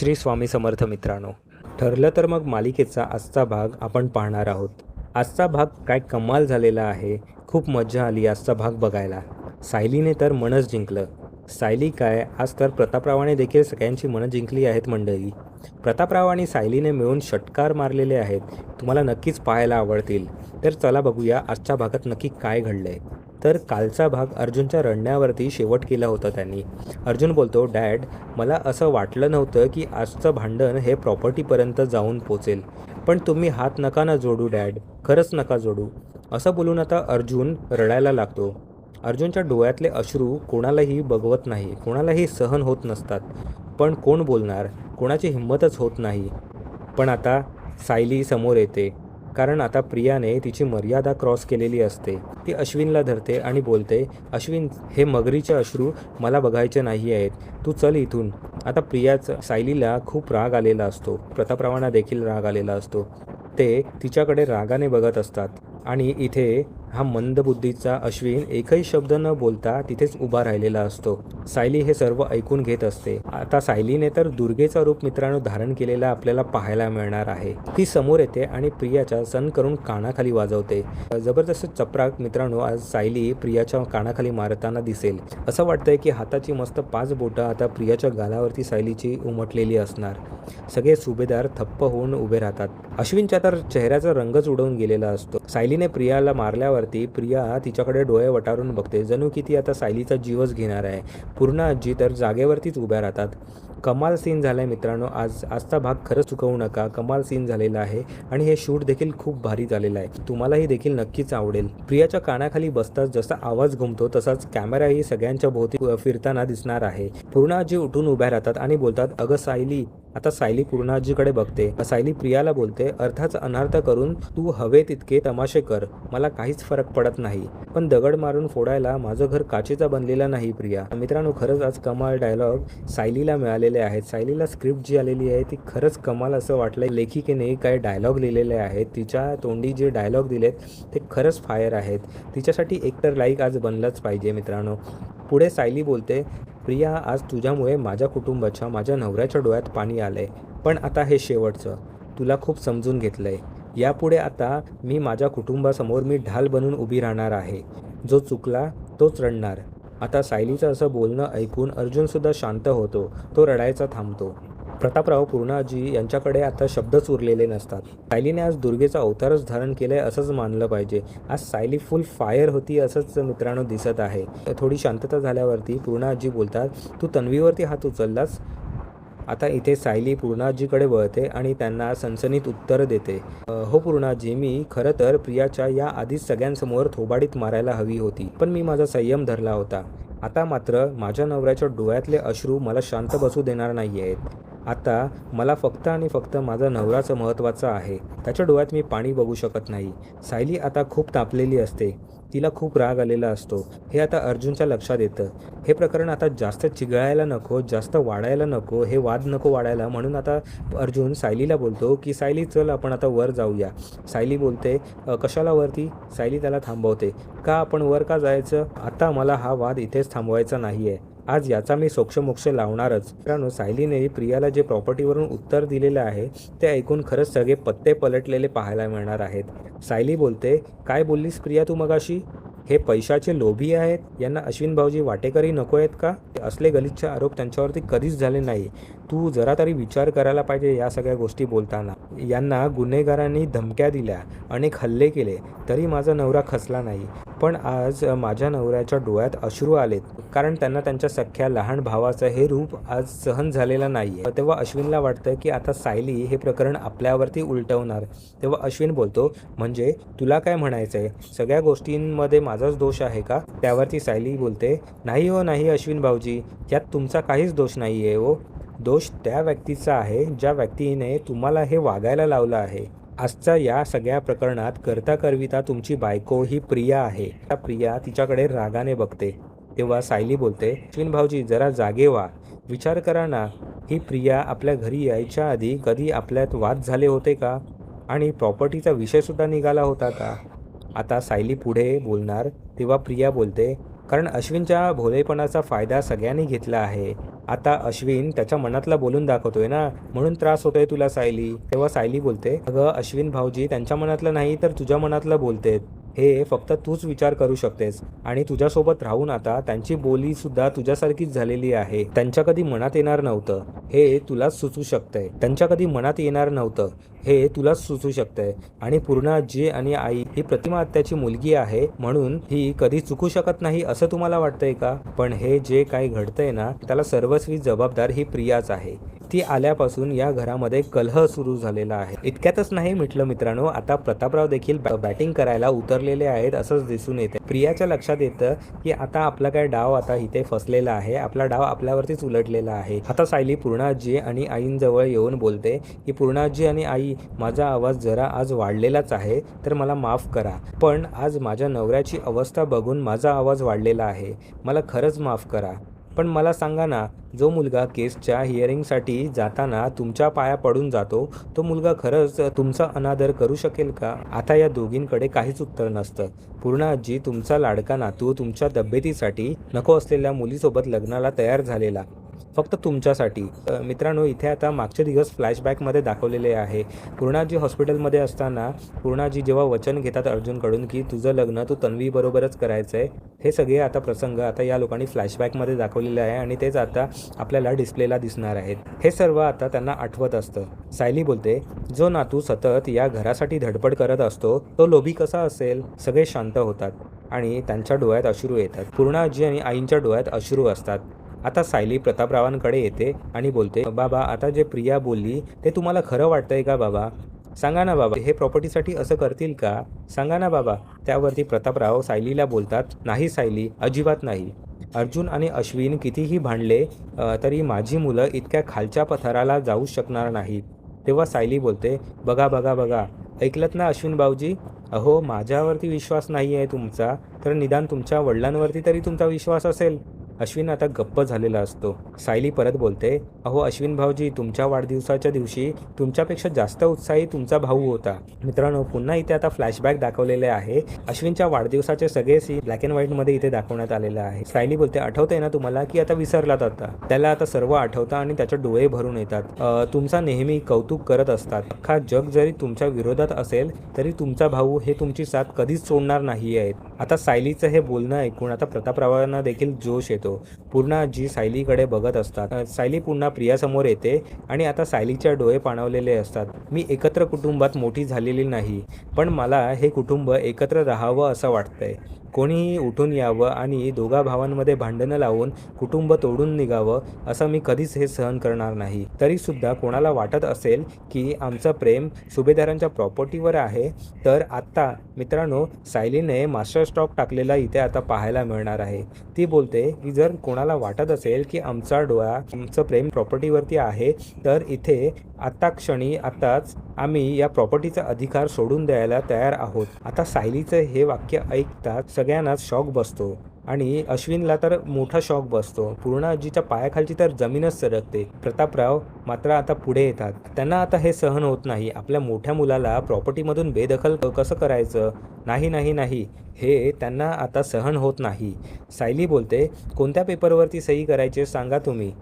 श्री स्वामी समर्थ मित्रांनो ठरलं तर मग मालिकेचा आजचा भाग आपण पाहणार आहोत. आजचा भाग काय कमाल झालेला आहे खूप मजा आली आजचा भाग बघायला. सायलीने तर मनच जिंकलं. सायली काय? आज तर प्रतापरावाने देखील सगळ्यांची मनं जिंकली आहेत मंडळी. प्रतापराव आणि सायलीने मिळून षटकार मारलेले आहेत. तुम्हाला नक्कीच पाहायला आवडतील. तर चला बघूया आजच्या भागात नक्की काय घडलं आहे तर कालचा भाग अर्जुनच्या रडण्यावरती शेवट केला होता त्यांनी. अर्जुन बोलतो डॅड मला असं वाटलं नव्हतं की आजचं भांडण हे प्रॉपर्टीपर्यंत जाऊन पोचेल. पण तुम्ही हात नका ना जोडू डॅड. खरंच नका जोडू. असं बोलून आता अर्जुन रडायला लागतो. अर्जुनच्या डोळ्यातले अश्रू कोणालाही बघवत नाही कोणालाही सहन होत नसतात. पण कोण बोलणार? कोणाची हिंमतच होत नाही. पण आता सायली समोर येते. कारण आता प्रियाने तिची मर्यादा क्रॉस केलेली असते. ती अश्विनला धरते आणि बोलते अश्विन हे मगरीचे अश्रू मला बघायचे नाही आहेत. तू चल इथून. आता प्रियाचं सायलीला खूप राग आलेला असतो. प्रतापरावांना देखील राग आलेला असतो. ते तिच्याकडे रागाने बघत असतात. आणि इथे हा मंदबुद्धीचा अश्विन एकही शब्द न बोलता तिथेच उभा राहिलेला असतो. सायली हे सर्व ऐकून घेत असते. आता सायलीने तर दुर्गेचा रूप मित्रांनो धारण केलेला आपल्याला पाहायला मिळणार आहे. ती समोर येते आणि प्रियाच्या सण करून कानाखाली वाजवते. जबरदस्त चपराक मित्रांनो आज सायली प्रियाच्या कानाखाली मारताना दिसेल. असं वाटतंय की हाताची मस्त पाच बोटं आता प्रियाच्या गालावरती सायलीची उमटलेली असणार. सगळे सुभेदार थप्प होऊन उभे राहतात. अश्विनच्या तर चेहऱ्याचा रंगच उडवून गेलेला असतो. सायलीने प्रियाला मारल्यावर मारल्यावरती प्रिया तिच्याकडे डोळे वटारून बघते. जणू की ती आता सायलीचा जीवच घेणार आहे. पूर्ण आजी तर जागेवरतीच उभ्या राहतात. कमाल सीन झालाय मित्रांनो. आज आजचा भाग खरंच चुकवू नका. कमाल सीन झालेला आहे आणि हे शूट देखील खूप भारी झालेलं आहे. तुम्हालाही देखील नक्कीच आवडेल. प्रियाच्या कानाखाली बसताच जसा आवाज घुमतो तसाच कॅमेराही सगळ्यांच्या भोवती फिरताना दिसणार आहे. पूर्ण आजी उठून उभ्या राहतात आणि बोलतात अगं सायली आता सायली पूर्णाजीकडे बघते. सायली प्रियाला बोलते अर्थाच अनर्थ करून तू हवे तितके तमाशे कर. मला काहीच फरक पडत नाही. पण दगड मारून फोडायला माझं घर काचेचा बनलेला नाही प्रिया. मित्रांनो खरंच आज कमाल डायलॉग सायलीला मिळालेले आहेत. सायलीला स्क्रिप्ट जी आलेली आहे ती खरंच कमाल असं वाटलंय. लेखिकेने काही डायलॉग लिहिलेले आहेत तिच्या तोंडी जे डायलॉग दिलेत ते खरंच फायर आहेत. तिच्यासाठी एकतर लाईक आज बनलंच पाहिजे मित्रांनो. पुढे सायली बोलते प्रिया आज तुझ्यामुळे माझ्या कुटुंबाच्या माझ्या नवऱ्याच्या डोळ्यात पाणी आलंय. पण आता हे शेवटचं. तुला खूप समजून घेतलंय. यापुढे आता मी माझ्या कुटुंबासमोर मी ढाल बनून उभी राहणार आहे. जो चुकला तोच रडणार. आता सायलीचं असं बोलणं ऐकून अर्जुनसुद्धा शांत होतो. तो रडायचा थांबतो. प्रतापराव पूर्णाजी यांच्याकडे आता शब्दच उरलेले नसतात. सायलीने आज दुर्गेचा अवतारच धारण केलंय असंच मानलं पाहिजे. आज सायली फुल फायर होती असंच मित्रांनो दिसत आहे. थोडी शांतता झाल्यावरती पूर्णाजी बोलतात तू तन्वीवरती हात उचललास? आता इथे सायली पूर्णाजीकडे वळते आणि त्यांना सनसनीत उत्तर देते. हो पूर्णाजी मी खरं तर प्रियाच्या या आधीच सगळ्यांसमोर थोबाडीत मारायला हवी होती पण मी माझा संयम धरला होता. आता मात्र माझ्या नवऱ्याच्या डोळ्यातले अश्रू मला शांत बसू देणार नाही आहेत आता मला फक्त आणि फक्त माझा नवराचं महत्त्वाचं आहे. त्याच्या डोळ्यात मी पाणी बघू शकत नाही. सायली आता खूप तापलेली असते. तिला खूप राग आलेला असतो. हे आता अर्जुनच्या लक्षात येतं. हे प्रकरण आता जास्त चिघळायला नको जास्त वाढायला नको हे वाद नको वाढायला. म्हणून आता अर्जुन सायलीला बोलतो की सायली चल आपण आता वर जाऊया. सायली बोलते कशाला वरती? सायली त्याला थांबवते का आपण वर का जायचं? आता मला हा वाद इथेच थांबवायचा नाही आहे आज याचा मी सोक्षमोक्ष लावणारच. मित्रांनो सायलीने प्रियाला जे प्रॉपर्टीवरून उत्तर दिलेलं आहे ते ऐकून खरंच सगळे पत्ते पलटलेले पाहायला मिळणार आहेत. सायली बोलते काय बोललीस प्रिया तू मगाशी? हे पैशाचे लोभी आहेत? यांना अश्विन भाऊजी वाटेकरी नको आहेत का असले गलिच्छ आरोप त्यांच्यावरती कधीच झाले नाही. तू जरा तरी विचार करायला पाहिजे या सगळ्या गोष्टी बोलताना. यांना गुन्हेगारांनी धमक्या दिल्या अनेक हल्ले केले तरी माझा नवरा खचला नाही. पण आज माझ्या नवऱ्याच्या डोळ्यात अश्रू आलेत. कारण त्यांना त्यांच्या सख्या लहान भावाचं हे रूप आज सहन झालेलं नाही तेव्हा अश्विनला वाटतं की आता सायली हे प्रकरण आपल्यावरती उलटवणार. तेव्हा अश्विन बोलतो म्हणजे तुला काय म्हणायचं आहे सगळ्या गोष्टींमध्ये माझाच दोष आहे का? त्यावरती सायली बोलते नाही हो नाही अश्विन भाऊजी. यात तुमचा काहीच दोष नाही आहे हो. दोष त्या व्यक्तीचा आहे ज्या व्यक्तीने तुम्हाला हे वागायला लावलं आहे. आजच्या या सगळ्या प्रकरणात करता करविता तुमची बायको ही प्रिया आहे. त्या प्रिया तिच्याकडे रागाने बघते. तेव्हा सायली बोलते अश्विन भाऊजी जरा जागे व्हा. विचार करा ना ही प्रिया आपल्या घरी यायच्या आधी कधी आपल्यात वाद झाले होते का? आणि प्रॉपर्टीचा विषयसुद्धा निघाला होता का? आता सायली पुढे बोलणार तेव्हा प्रिया बोलते कारण अश्विनच्या भोलेपणाचा फायदा सगळ्यांनी घेतला आहे. आता अश्विन त्याच्या मनातला बोलून दाखवतोय ना. म्हणून त्रास होतोय तुला सायली. तेव्हा सायली बोलते अगं अश्विन भाऊजी त्यांच्या मनातलं नाही तर तुझ्या मनातलं बोलते हे फक्त तूच विचार करू शकतेस. आणि तुझ्यासोबत राहून आता त्यांची बोली सुद्धा तुझ्यासारखीच झालेली आहे. त्यांच्या कधी मनात येणार नव्हतं. हे तुलाच सुचू शकतंय. त्यांच्या कधी मनात येणार नव्हतं. हे तुलाच सुचू शकतंय. आणि पूर्ण आजी आणि आई ही प्रतिमा आत्याची मुलगी आहे म्हणून ही कधी चुकू शकत नाही असं तुम्हाला वाटतंय का? पण हे जे काही घडतंय ना त्याला सर्वस्वी जबाबदार ही प्रियाच आहे. ती आल्यापासून या घरामध्ये कलह सुरू झालेला आहे. इतक्यातच नाही म्हटलं मित्रांनो आता प्रतापराव देखील बॅटिंग करायला उतर उतरलेले आहेत असंच दिसून येते. प्रियाच्या लक्षात येतं की आता आपला काय डाव आता इथे फसलेला आहे. आपला डाव आपल्यावरतीच उलटलेला आहे. आता सायली पूर्णाजी आणि आईंजवळ येऊन बोलते की पूर्णाजी आणि आई माझा आवाज जरा आज वाढलेलाच आहे तर मला माफ करा. पण आज माझ्या नवऱ्याची अवस्था बघून माझा आवाज वाढलेला आहे. मला खरंच माफ करा. पण मला सांगा ना जो मुलगा केसच्या हिअरिंगसाठी जाताना तुमच्या पाया पडून जातो तो मुलगा खरंच तुमचा अनादर करू शकेल का? आता या दोघींकडे काहीच उत्तर नसतं. पूर्ण आजी तुमचा लाडका नातू तुमच्या तब्येतीसाठी नको असलेल्या मुलीसोबत लग्नाला तयार झालेला. फक्त तुमच्यासाठी. मित्रांनो इथे आता मागचे दिवस फ्लॅशबॅकमध्ये दाखवलेले आहे. पूर्णाजी हॉस्पिटलमध्ये असताना पूर्णाजी जेव्हा वचन घेतात अर्जुनकडून की तुझं लग्न तू तन्वीबरोबरच करायचं आहे हे सगळे आता प्रसंग आता या लोकांनी फ्लॅशबॅकमध्ये दाखवलेले आहे आणि तेच आता आपल्याला डिस्प्लेला दिसणार आहेत. हे सर्व आता त्यांना आठवत असतं. सायली बोलते जो नातू सतत या घरासाठी धडपड करत असतो तो लोभी कसा असेल? सगळे शांत होतात आणि त्यांच्या डोळ्यात अश्रू येतात. पूर्णाजी आणि आईंच्या डोळ्यात अश्रू असतात. आता सायली प्रतापरावांकडे येते आणि बोलते बाबा आता जे प्रिया बोलली ते तुम्हाला खरं वाटतंय का बाबा? सांगा ना बाबा हे प्रॉपर्टीसाठी असं करतील का? सांगा ना बाबा. त्यावरती प्रतापराव सायलीला बोलतात नाही सायली अजिबात नाही. अर्जुन आणि अश्विन कितीही भांडले तरी माझी मुलं इतक्या खालच्या पथाराला जाऊ शकणार नाहीत. तेव्हा सायली बोलते बघा बघा बघा ऐकलत ना अश्विन भाऊजी? अहो माझ्यावरती विश्वास नाही आहे तुमचा तर निदान तुमच्या वडिलांवरती तरी तुमचा विश्वास असेल. अश्विन आता गप्प झालेला असतो. सायली परत बोलते अहो अश्विन भाऊजी तुमच्या वाढदिवसाच्या दिवशी तुमच्यापेक्षा जास्त उत्साही तुमचा भाऊ होता. मित्रांनो पुन्हा इथे आता फ्लॅशबॅक दाखवलेले आहे. अश्विनच्या वाढदिवसाचे सगळे सीन ब्लॅक अँड व्हाईटमध्ये इथे दाखवण्यात आलेलं आहे. सायली बोलते आठवतंय ना तुम्हाला की आता विसरलात आता? त्याला आता सर्व आठवतं आणि त्याचे डोळे भरून येतात. तुमचा नेहमी कौतुक करत असतात. अख्खा जग जरी तुमच्या विरोधात असेल तरी तुमचा भाऊ हे तुमची साथ कधीच सोडणार नाही आहेत आता सायलीचं हे बोलणं ऐकून आता प्रतापरावांना देखील जोश येतो. पूर्ण जी सायलीकडे बघत असतात. सायली पुन्हा प्रियासमोर येते आणि आता सायलीच्या डोळे पाणवलेले असतात. मी एकत्र कुटुंबात मोठी झालेली नाही पण मला हे कुटुंब एकत्र राहावं असं वाटतंय. कोणीही उठून यावं आणि दोघा भावांमध्ये भांडणं लावून कुटुंब तोडून निघावं असं मी कधीच हे सहन करणार नाही. तरीसुद्धा कोणाला वाटत असेल की आमचं प्रेम सुभेदारांच्या प्रॉपर्टीवर आहे तर आत्ता मित्रांनो सायलीने मास्टर स्टॉक टाकलेला इथे आता पाहायला मिळणार आहे. ती बोलते की जर कोणाला वाटत असेल की आमचा डोळा आमचं प्रेम प्रॉपर्टीवरती आहे तर इथे आत्ता क्षणी आत्ताच आम्ही या प्रॉपर्टीचा अधिकार सोडून द्यायला तयार आहोत. आता सायलीचं हे वाक्य ऐकताच सगळ्यांनाच शॉक बसतो. आणि अश्विनला तर मोठा शॉक बसतो. पूर्ण आजीच्या पायाखालची तर जमीनच सरकते. प्रतापराव मात्र आता पुढे येतात. त्यांना आता हे सहन होत नाही. आपल्या मोठ्या मुलाला प्रॉपर्टीमधून बेदखल क- कसं करायचं? नाही नाही नाही. हे त्यांना आता सहन होत नाही. सायली बोलते कोणत्या पेपरवरती सही करायचे सांगा तुम्ही.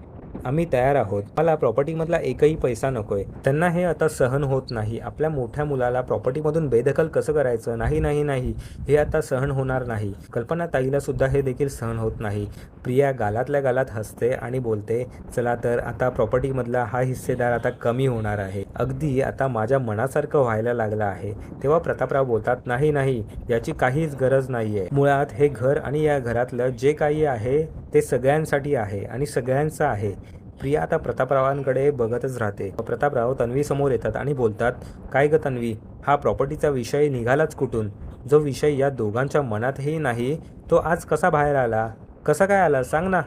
आम्ही तयार आहोत. मला प्रॉपर्टीमधला एकही पैसा नकोय. त्यांना हे आता सहन होत नाही. आपल्या मोठ्या मुलाला प्रॉपर्टीमधून बेदखल कसं करायचं? नाही नाही नाही. हे आता सहन होणार नाही. कल्पना ताईला सुद्धा हे देखील सहन होत नाही. प्रिया गालातल्या गालात हसते आणि बोलते चला तर आता प्रॉपर्टीमधला हा हिस्सेदार आता कमी होणार आहे. अगदी आता माझ्या मनासारखं व्हायला लागलं आहे. तेव्हा प्रतापराव बोलतात नाही नाही. याची काहीच गरज नाही आहे मुळात हे घर आणि या घरातलं जे काही आहे ते सगळ्यांसाठी आहे आणि सगळ्यांचं आहे. प्रिया आता प्रतापरावांकडे बघतच राहते. प्रतापराव तन्वी समोर येतात आणि बोलतात काय ग तन्वी हा प्रॉपर्टीचा विषय निघालाच कुठून? जो विषय या दोघांच्या मनातही नाही तो आज कसा बाहेर आला? कसा काय आला? सांग ना.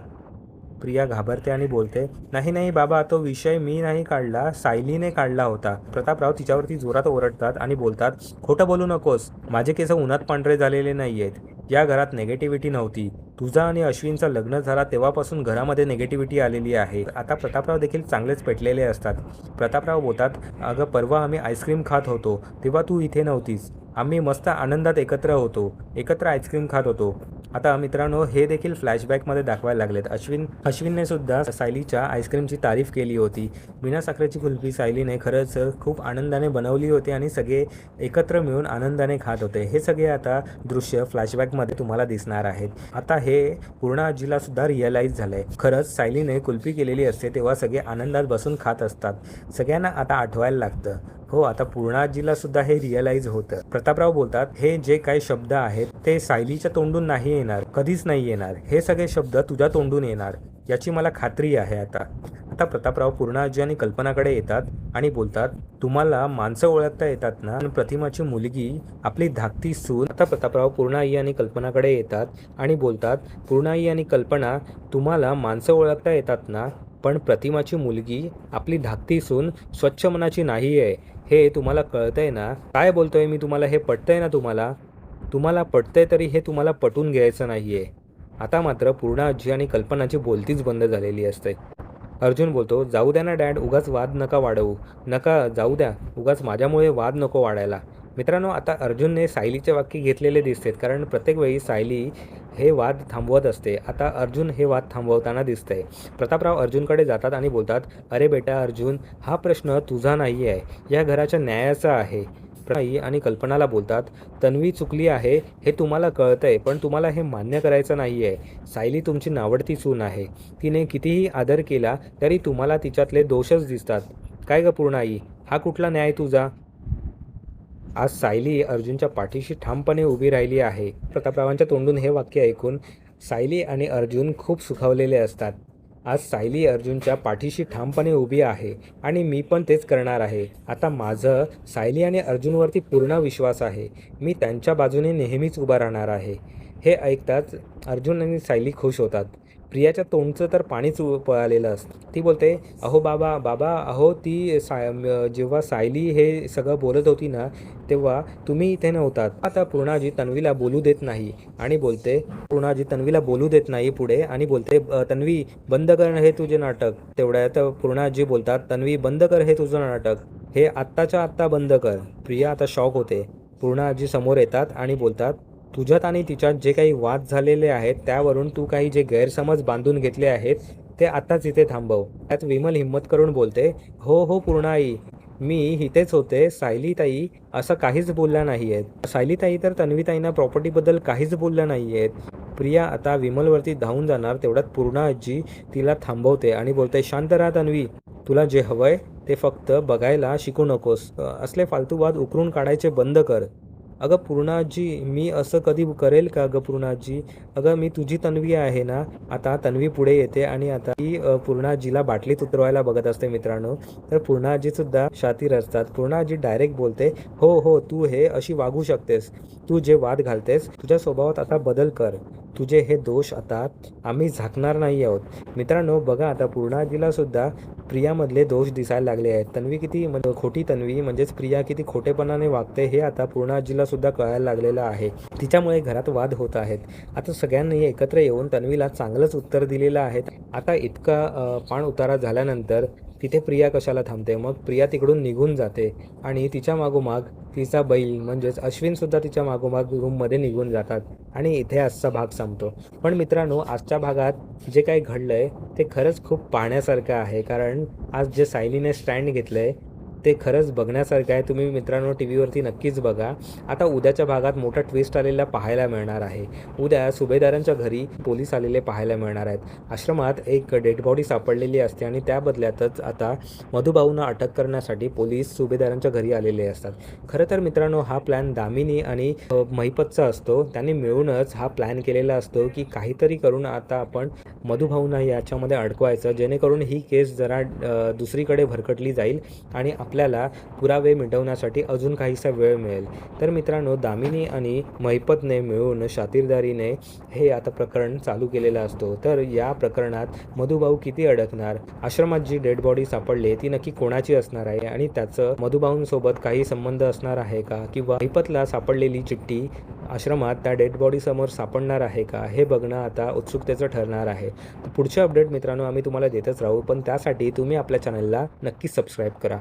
प्रिया घाबरते आणि बोलते नाही नाही बाबा तो विषय मी नाही काढला सायलीने काढला होता. प्रतापराव तिच्यावरती जोरात ओरडतात आणि बोलतात खोटं बोलू नकोस माझे केस उन्हात पांढरे झालेले नाही आहेत या घरात नेगेटिव्हिटी नव्हती. तुझा आणि अश्विनचं लग्न झाला तेव्हापासून घरामध्ये नेगेटिव्हिटी आलेली आहे. आता प्रतापराव देखील चांगलेच पेटलेले असतात. प्रतापराव बोलतात अगं परवा आम्ही आईस्क्रीम खात होतो. तेव्हा तू इथे नव्हतीस. आम्ही मस्त आनंदात एकत्र होतो. एकत्र आईस्क्रीम खात होतो. आता मित्रांनो हे देखील फ्लॅशबॅकमध्ये दाखवायला लागलेत. अश्विन अश्विनने सुद्धा सायलीच्या आईस्क्रीमची तारीफ केली होती. बिना साखरेची कुल्फी सायलीने खरंच खूप आनंदाने बनवली होती आणि सगळे एकत्र मिळून आनंदाने खात होते. हे सगळे आता दृश्य फ्लॅशबॅकमध्ये तुम्हाला दिसणार आहेत. आता हे पूर्ण आजीला सुद्धा रिअलाईज झालंय. खरंच सायलीने कुल्फी केलेली असते तेव्हा सगळे आनंदात बसून खात असतात. सगळ्यांना आता आठवायला लागतं. हो आता पूर्णाजीला सुद्धा हे रिअलाईज होतं. प्रतापराव बोलतात हे जे काही शब्द आहेत ते सायलीच्या तोंडून नाही येणार कधीच नाही येणार. हे सगळे शब्द तुझ्या तोंडून येणार. याची मला खात्री आहे आता. आता प्रतापराव पूर्णाजी आणि कल्पनाकडे येतात आणि बोलतात तुम्हाला माणसं ओळखता येतात ना? आणि प्रतिमाची मुलगी आपली धाकटी सून. आता प्रतापराव पूर्ण आई आणि कल्पनाकडे येतात आणि बोलतात पूर्ण आई आणि कल्पना तुम्हाला माणसं ओळखता येतात ना? पण प्रतिमाची मुलगी आपली धाकटी सून स्वच्छ मनाची नाही आहे. हे तुम्हाला कळतंय ना? काय बोलतोय मी तुम्हाला? हे पटतंय ना तुम्हाला? तुम्हाला पटतंय तरी हे तुम्हाला पटून घ्यायचं नाही आहे आता मात्र पूर्ण आजी आणि कल्पनाची बोलतीच बंद झालेली असते. अर्जुन बोलतो जाऊ द्या ना डॅड उगाच वाद नका वाढवू. नका जाऊ द्या. उगाच माझ्यामुळे वाद नको वाढायला. मित्रांनो आता अर्जुनने सायलीचे वाक्य घेतलेले दिसतेत कारण प्रत्येक वेळी सायली हे वाद थांबवत असते. आता अर्जुन हे वाद थांबवताना दिसतंय. प्रतापराव अर्जुनकडे जातात आणि बोलतात अरे बेटा अर्जुन हा प्रश्न तुझा नाही आहे. या घराच्या न्यायाचा आहे. आई आणि कल्पनाला बोलतात तन्वी चुकली आहे हे तुम्हाला कळतंय पण तुम्हाला हे मान्य करायचं नाही आहे सायली तुमची नावडती सून आहे. तिने कितीही आदर केला तरी तुम्हाला तिच्यातले दोषच दिसतात. काय ग पूर्ण आई? हा कुठला न्याय तुझा? आज सायली अर्जुनच्या पाठीशी ठामपणे उभी राहिली आहे. प्रतापरावांच्या तोंडून हे वाक्य ऐकून सायली आणि अर्जुन खूप सुखावलेले असतात. आज सायली अर्जुनच्या पाठीशी ठामपणे उभी आहे आणि मी पण तेच करणार आहे. आता माझं सायली आणि अर्जुनवरती पूर्ण विश्वास आहे. मी त्यांच्या बाजूने नेहमीच उभा राहणार आहे. हे ऐकताच अर्जुन आणि सायली खुश होतात. प्रियाच्या तोंडचं तर पाणीच पळालेलं असतं. ती बोलते अहो बाबा बाबा अहो ती साय जेव्हा सायली हे सगळं बोलत होती ना तेव्हा तुम्ही इथे नव्हतात. आता पूर्णाजी तन्वीला बोलू देत नाही आणि बोलते पूर्णाजी तन्वीला बोलू देत नाही पुढे. आणि बोलते तन्वी बंद कर हे तुझे नाटक. तेवढ्यात पूर्णाजी बोलतात तन्वी बंद कर हे तुझं नाटक. हे आत्ताच्या आत्ता बंद कर. प्रिया आता शॉक होते. पूर्णाजी समोर येतात आणि बोलतात तुझ्यात आणि तिच्यात जे काही वाद झालेले आहेत त्यावरून तू काही जे गैरसमज बांधून घेतले आहेत ते आत्ताच इथे थांबव. त्यात विमल हिंमत करून बोलते हो हो पूर्णाई मी इथेच होते सायलीताई असं काहीच बोलल्या नाही आहेत सायलीताई तर तन्वीताईंना प्रॉपर्टीबद्दल काहीच बोलल्या नाही आहेत प्रिया आता विमलवरती धावून जाणार तेवढ्यात पूर्ण आजी तिला थांबवते आणि बोलते शांत राहा तन्वी तुला जे हवंय ते फक्त बघायला शिकू नकोस. असले फालतू वाद उकरून काढायचे बंद कर. अगं पूर्णाजी मी असं कधी करेल का अगं पूर्णाजी? अगं मी तुझी तन्वी आहे ना. आता तन्वी पुढे येते आणि आता ती पूर्णाजीला बाटलीत उतरवायला बघत असते मित्रांनो. तर पूर्णाजी सुद्धा शातीर असतात. पूर्णाजी डायरेक्ट बोलते हो हो तू हे अशी वागू शकतेस. तू जे वाद घालतेस तुझ्या स्वभावात आता बदल कर. तुझे हे दोष आता आम्ही झाकणार नाही आहोत. मित्रांनो बघा आता पूर्णाजीला सुद्धा प्रियामधले दोष दिसायला लागले आहेत. तन्वी किती म्हणजे खोटी तन्वी म्हणजेच प्रिया किती खोटेपणाने वागते हे आता पूर्णाजीला सुद्धा कळायला लागलेलं आहे. तिच्यामुळे घरात वाद होत आहेत. आता सगळ्यांनी एकत्र येऊन तन्वीला चांगलंच उत्तर दिलेलं आहे. आता इतका पाण उतारा झाल्यानंतर तिथे प्रिया कशाला थांबते? मग प्रिया तिकडून निघून जाते आणि तिच्या मागोमाग तिचा बैल म्हणजेच अश्विनसुद्धा तिच्या मागोमाग रूममध्ये निघून जातात आणि इथे आजचा भाग संपतो. पण मित्रांनो आजच्या भागात जे काही घडलं आहे ते खरंच खूप पाहण्यासारखं आहे. कारण आज जे सायलीने स्टँड घेतलं आहे ते खरंच बघण्यासारखं आहे. तुम्ही मित्रांनो टी व्हीवरती नक्कीच बघा. आता उद्याच्या भागात मोठा ट्विस्ट आलेला पाहायला मिळणार आहे. उद्या सुभेदारांच्या घरी पोलीस आलेले पाहायला मिळणार आहेत. आश्रमात एक डेड बॉडी सापडलेली असते आणि त्या बदल्यातच आता मधुभाऊंना अटक करण्यासाठी पोलीस सुभेदारांच्या घरी आलेले असतात. खरं तर मित्रांनो हा प्लॅन दामिनी आणि महिपतचा असतो. त्यांनी मिळूनच हा प्लॅन केलेला असतो की काहीतरी करून आता आपण मधुभाऊंना याच्यामध्ये अडकवायचं. जेणेकरून ही केस जरा दुसरीकडे भरकटली जाईल आणि आपल्याला पुरावे मिटवण्यासाठी अजून काहीसा वेळ मिळेल. तर मित्रांनो दामिनी आणि महिपतने मिळून शातीरदारीने हे आता प्रकरण चालू केलेलं असतो. तर या प्रकरणात मधुभाऊ किती अडकणार? आश्रमात जी डेड बॉडी सापडली ती नक्की कोणाची असणार आहे? आणि त्याचं मधुभाऊंसोबत काही संबंध असणार आहे का? किंवा महिपतला सापडलेली चिठ्ठी आश्रमात त्या डेड बॉडीसमोर सापडणार आहे का? हे बघणं आता उत्सुकतेचं ठरणार आहे. पुढचे अपडेट मित्रांनो आम्ही तुम्हाला देतच राहू. पण त्यासाठी तुम्ही आपल्या चॅनलला नक्की सबस्क्राईब करा.